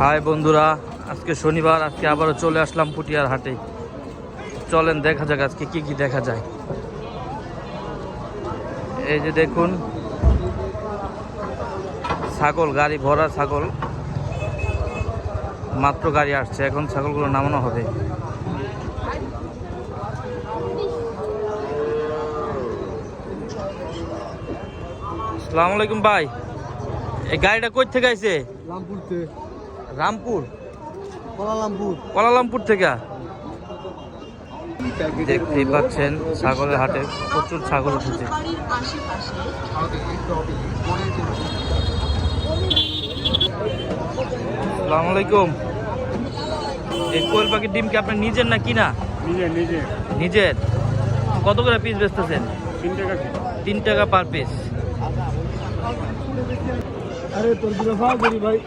High বন্ধুরা, আজকে শনিবার, আজকে আবারও চলে আসলাম পুটিয়ার হাটে। চলেন, দেখা যাক আজকে কি কি দেখা যায়। এই যে দেখুন, ছাগল, গাড়ি, ভরা ছাগল। মাত্র গাড়ি আসছে, এখন ছাগলগুলো নামানো হবে। আসসালামু আলাইকুম ভাই। এই গাড়িটা কই থেকে আইছে? রামপুর? কলালামপুর। কোলালামপুর থেকে? দেখতেই পাচ্ছেন ছাগলের হাটে প্রচুর ছাগল উঠেছে। আসসালামু আলাইকুম। এই কোয়েল পাখির ডিম কি আপনার নিজের না কিনা নিজে নিজে নিজের। কত করে পিস বেচতেছেন? তিন টাকা তিন টাকা পার পিস আরে তোর ভাই।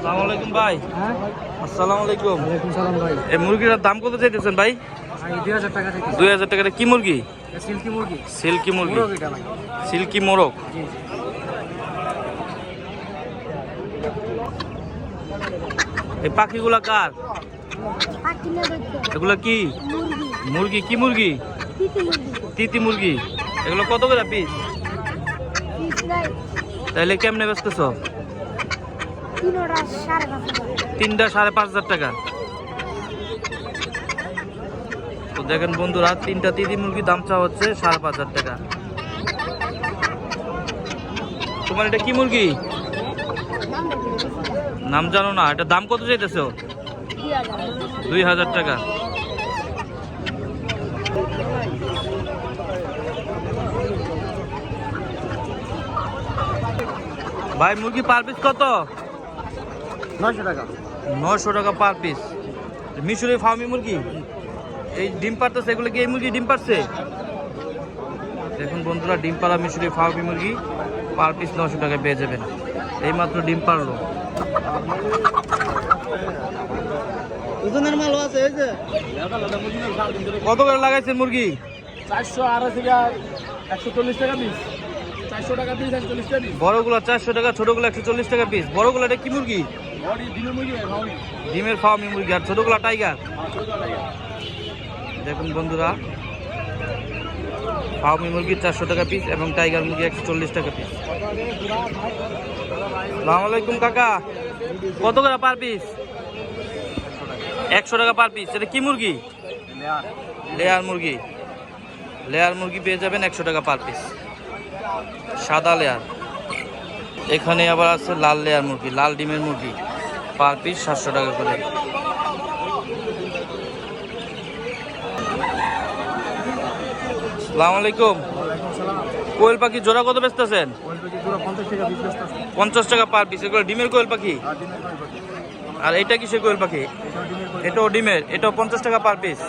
আসসালামু আলাইকুম ভাই। হ্যাঁ? আসসালামু আলাইকুম ওয়ালাইকুম সালাম ভাই। এই মুরগিটার দাম কত চাইতেছেন ভাই? দুই হাজার টাকা দুই হাজার টাকাটা কি মুরগি? সিল্কি মুরগি। সিল্কি মুরগি। সিল্কি মোরগ। এই পাখিগুলা কার? এগুলো কি? মুরগি। কি মুরগি। তিতি মুরগি, এগুলো কত করে পিস তাহলে কেমনে বেচতেছ? তিনটা সাড়ে পাঁচ হাজার টাকা। তো দেখেন বন্ধুরা, তিনটা তিতি মুরগি দাম চা হচ্ছে সাড়ে পাঁচ হাজার টাকা। তোমার এটা কি মুরগি? নাম জানো না, এটা দাম কত চাইতেছো? দুই হাজার টাকা। ভাই মুরগি পার পিস কত? নয়শো টাকা। নশো টাকা পার পিস মিশরি ফার্মি মুরগি? এই ডিম পারতেছে? এগুলো কি এই মুরগি ডিম পারছে? দেখুন বন্ধুরা ডিম পাড়া মিশরি ফার্মি মুরগি পার পিস নশো টাকায় পেয়ে যাবেন। এইমাত্র ডিম পারল ওজনের মাল আছে এই যে। কত করে লাগাইছেন মুরগি? চারশো আড়াই থেকে একশো চল্লিশ টাকা পিস বড়গুলো চারশো টাকা ছোটগুলো একশো চল্লিশ টাকা পিস বড়গুলো এটা কি মুরগি? ডিমের ফার্মি মুরগি। আর ছোটগুলো টাইগার? দেখুন বন্ধুরা ফার্মি মুরগি চারশো টাকা পিস এবং টাইগার মুরগি একশো চল্লিশ টাকা পিস আলাইকুম কাকা। কত করে পার পিস একশো টাকা পার পিস এটা কি মুরগি? লেয়ার। মুরগি। লেয়ার মুরগি পেয়ে যাবেন একশো টাকা পার পিস সাদা লেয়ার এখানে আবার আছে লাল লেয়ার মুরগি, লাল ডিমের মুরগি। পার পিস সাতশো টাকা করে। সালাম আলাইকুম। কোয়েল পাখি জোড়া কত বেচতেছেন? পঞ্চাশ টাকা পার পিস এগুলো ডিমের কোয়েল পাখি? আর এটা কিসের কোয়েল পাখি? এটা এটাও ডিমের। এটাও পঞ্চাশ টাকা পার পিস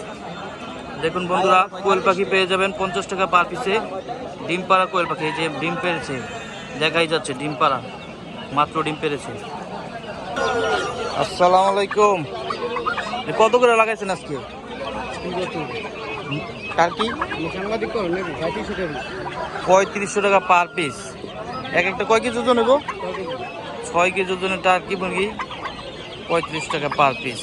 দেখুন বন্ধুরা কোয়েল পাখি পেয়ে যাবেন পঞ্চাশ টাকা পার পিসে ডিম পাড়া কোয়েল পাখি এই যে ডিম পেরেছে দেখাই যাচ্ছে ডিম পাড়া মাত্র ডিম পেরেছে। আসসালামু আলাইকুম। কত করে লাগাইছেন আজকে? কি? পঁয়ত্রিশশো টাকা পার পিস এক একটা কয় কেজি ওজন নেব ছয় কেজি। ওজনের টার্কি মুরগি পঁয়ত্রিশ টাকা পার পিস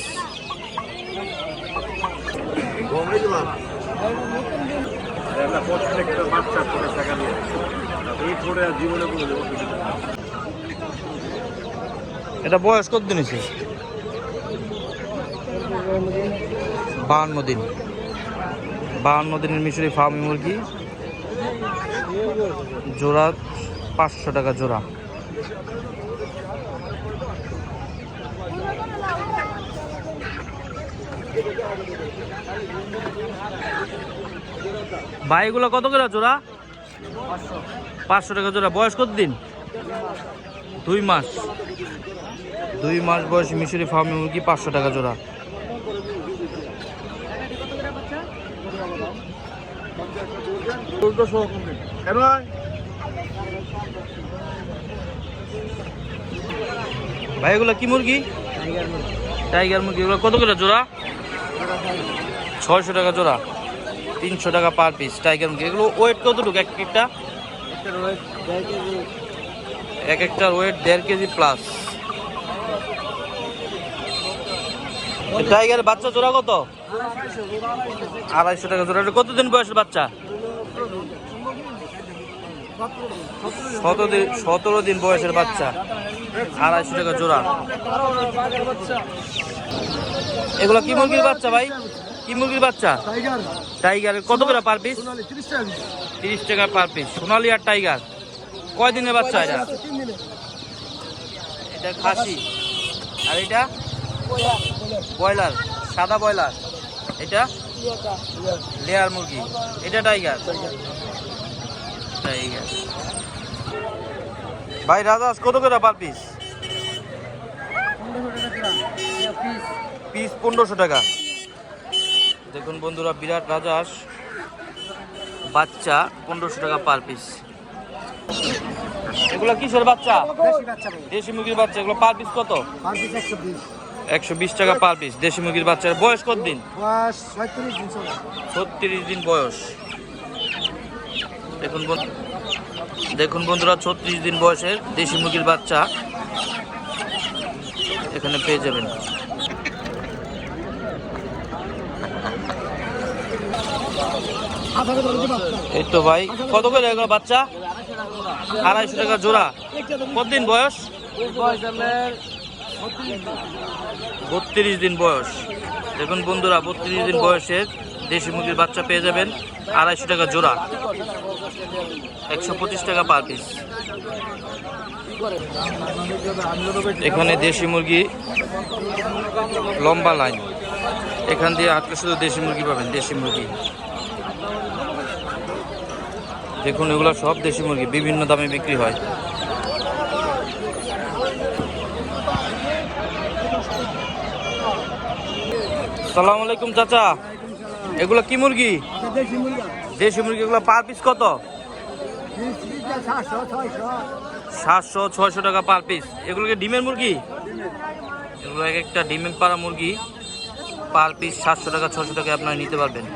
এটা বয়স কত দিন হয়েছে? বাহান্ন দিন। বাহান্ন দিনের মিশরি ফার্মি মুরগি। জোড়া পাঁচশো টাকা জোড়া। ভাই এগুলো কত করে জোড়া? পাঁচশো টাকা জোড়া। বয়স কত দিন? দুই মাস। দুই মাস বয়স মিশরি ফার্মি মুরগি পাঁচশো টাকা জোড়া। চোদ্দশো কেন ভাই? এগুলো কি মুরগি। টাইগার মুরগি। এগুলো কত করে জোড়া? ছয়শো টাকা জোড়া, তিনশো টাকা পার পিস টাইগার মুরগি এগুলো ওয়েট কতটুকু? এক একটা এক একটার ওয়েট দেড় কেজি প্লাস টাইগারের বাচ্চা জোড়া কত? আড়াইশো টাকা জোড়া। কতদিন বয়সের বাচ্চা? সতেরো দিন বয়সের বাচ্চা। আড়াইশো টাকা জোড়া। এগুলো কি মুরগির বাচ্চা ভাই? কি মুরগির বাচ্চা? টাইগার টাইগার কত করে পার পিস তিরিশ টাকা পার পিস সোনালি আর টাইগার কয় দিনের বাচ্চা? এটা এটা খাসি। আর এটা? ব্রয়লার। সাদা ব্রয়লার। এটা? লেয়ার মুরগি। এটা টাইগার টাইগার ভাই রাজাস কত করে পার পিস পিস পনেরোশো টাকা। দেখুন বন্ধুরা বিরাট রাজাস বাচ্চা পনেরোশো টাকা পার পিস এগুলো কিসের বাচ্চা? দেশি মুরগির বাচ্চা এগুলো পার পিস কত? একশো বিশ। টাকা পার পিস দেশি মুরগির বাচ্চার। বয়স কত দিন? ছত্রিশ দিন বয়স। দেখুন দেখুন বন্ধুরা ছত্রিশ দিন বয়সের দেশি মুরগির বাচ্চা এখানে পেয়ে যাবেন। এই তো ভাই, কত করে এগুলো বাচ্চা? আড়াইশো টাকা জোড়া। কতদিন বয়স? বত্রিশ দিন বয়স। দেখুন বন্ধুরা, বত্রিশ দিন বয়সের দেশি মুরগির বাচ্চা পেয়ে যাবেন আড়াইশো টাকা জোড়া। একশো পঁচিশ টাকা পার পিস। এখানে দেশি মুরগি লম্বা লাইন। এখান দিয়ে আটকে শুধু দেশি মুরগি পাবেন, দেশি মুরগি। দেখুন, এগুলো সব দেশি মুরগি, বিভিন্ন দামে বিক্রি হয়। সালাম আলাইকুম, চাচা। এগুলো কি মুরগি? দেশি মুরগি এগুলো পার পিস কত? সাতশো, ছয়শো টাকা পার পিস। এগুলো কি ডিমের মুরগি? এগুলো এক একটা ডিমের পাড়া মুরগি। পার পিস সাতশো টাকা ছশো টাকা আপনারা নিতে পারবেন।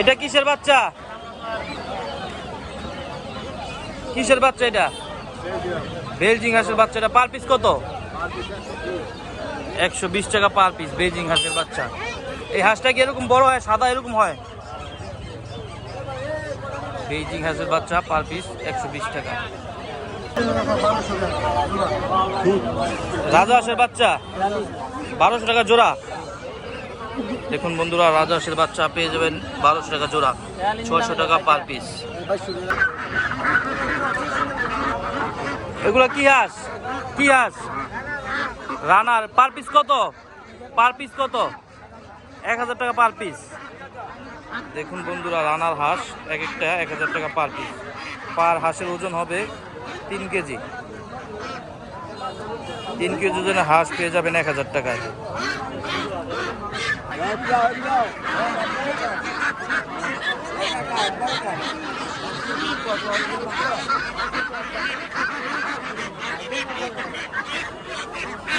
এটা কিসের বাচ্চা? কিসের বাচ্চা এটা? বেলজিং হাঁসের বাচ্চাটা পার পিস কত? একশো বিশ টাকা পার পিস বেজিং হাঁসের বাচ্চা। এই হাঁসটা কি এরকম বড় হয়, সাদা এরকম হয়? বেজিং হাঁসের বাচ্চা পার পিস একশো বিশ টাকা। রাজা হাঁসের বাচ্চা, বারোশো টাকা জোড়া। দেখুন বন্ধুরা, রাজা হাঁসের বাচ্চা পেয়ে যাবেন বারোশো টাকা জোড়া, ছয়শো টাকা পার পিস এগুলো কি হাঁস? কি হাঁস? রানার পার পিস কত? পার পিস কত? এক হাজার টাকা পার পিস দেখুন বন্ধুরা, রানার হাঁস, এক একটা এক হাজার টাকা পার পিস পার হাঁসের ওজন হবে তিন কেজি। তিন কেজি ওজনে হাঁস পেয়ে যাবেন এক হাজার টাকায়।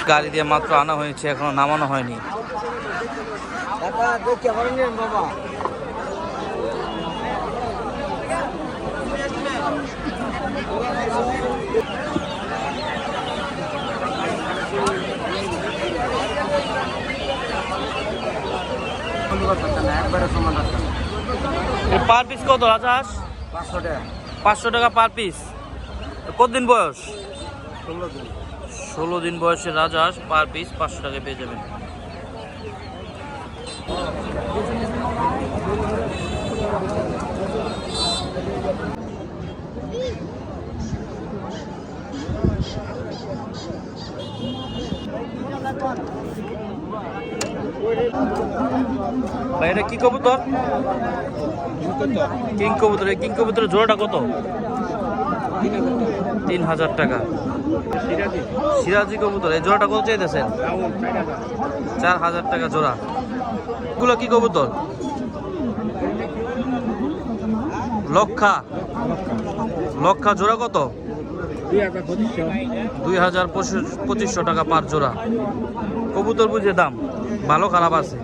গাড়ি দিয়ে মাত্র আনা হয়েছে এখনও নামানো হয়নি। বাবা পার পিস কত রাজা হাঁস পাঁচশো টাকা পার পিস কতদিন বয়স? ষোলো দিন ষোলো দিন রাজা হাঁস পার পিস পাঁচশো টাকা পেয়ে যাবেন। ভাই, এটা কি কবুতর? কিং কবুতর কিং কবুতরের জোড়াটা কত? তিন হাজার টাকা। সিরাজি কবুতর, এই জোড়াটা কত চাইতেছেন? চার হাজার টাকা জোড়া। এগুলো কি কবুতর? লক্ষা। লক্ষা জোড়া কত? দুই হাজার পঁচিশশো টাকা পার জোড়া। কবুতর বুঝে দাম ভালো খারাপ আছে।